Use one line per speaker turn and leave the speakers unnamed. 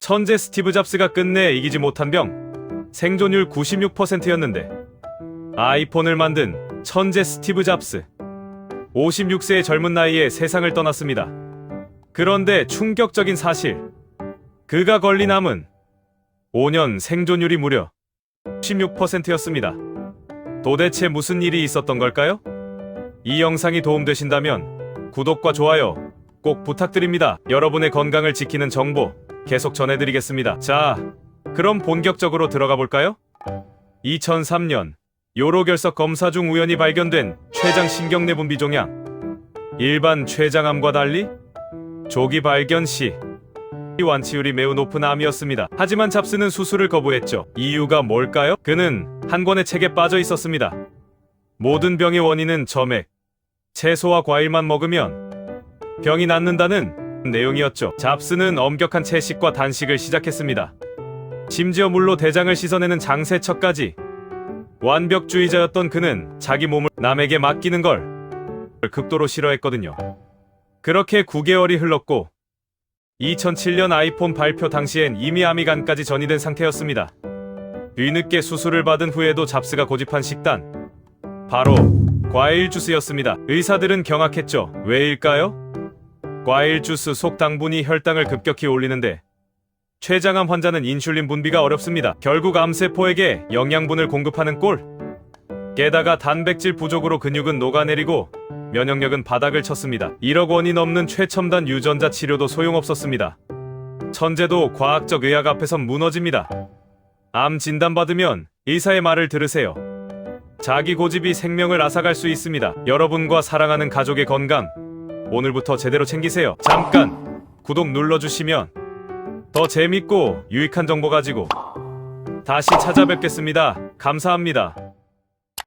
천재 스티브 잡스가 끝내 이기지 못한 병 생존율 96%였는데 아이폰을 만든 천재 스티브 잡스 56세의 젊은 나이에 세상을 떠났습니다. 그런데 충격적인 사실 그가 걸린 암은 5년 생존율이 무려 16%였습니다. 도대체 무슨 일이 있었던 걸까요? 이 영상이 도움되신다면 구독과 좋아요 꼭 부탁드립니다. 여러분의 건강을 지키는 정보 계속 전해드리겠습니다. 자, 그럼 본격적으로 들어가 볼까요? 2003년 요로 결석 검사 중 우연히 발견된 췌장 신경내분 비 종양. 일반 췌장암과 달리 조기 발견 시 완치율이 매우 높은 암이었습니다. 하지만 잡스는 수술을 거부했죠. 이유가 뭘까요? 그는 한 권의 책에 빠져 있었습니다. 모든 병의 원인은 점액, 채소와 과일만 먹으면 병이 낫는다는 내용이었죠. 잡스는 엄격한 채식과 단식을 시작했습니다. 심지어 물로 대장을 씻어내는 장세척까지 완벽주의자였던 그는 자기 몸을 남에게 맡기는 걸 극도로 싫어했거든요. 그렇게 9개월이 흘렀고 2007년 아이폰 발표 당시엔 이미 아미간까지 전이된 상태였습니다. 뒤늦게 수술을 받은 후에도 잡스가 고집한 식단 바로 과일 주스였습니다. 의사들은 경악했죠. 왜일까요? 과일 주스 속 당분이 혈당을 급격히 올리는데 췌장암 환자는 인슐린 분비가 어렵습니다. 결국 암세포에게 영양분을 공급하는 꼴. 게다가 단백질 부족으로 근육은 녹아내리고 면역력은 바닥을 쳤습니다. 1억 원이 넘는 최첨단 유전자 치료도 소용없었습니다. 천재도 과학적 의학 앞에선 무너집니다. 암 진단받으면 의사의 말을 들으세요. 자기 고집이 생명을 앗아갈 수 있습니다. 여러분과 사랑하는 가족의 건강, 오늘부터 제대로 챙기세요. 잠깐 구독 눌러주시면 더 재밌고 유익한 정보 가지고 다시 찾아뵙겠습니다. 감사합니다.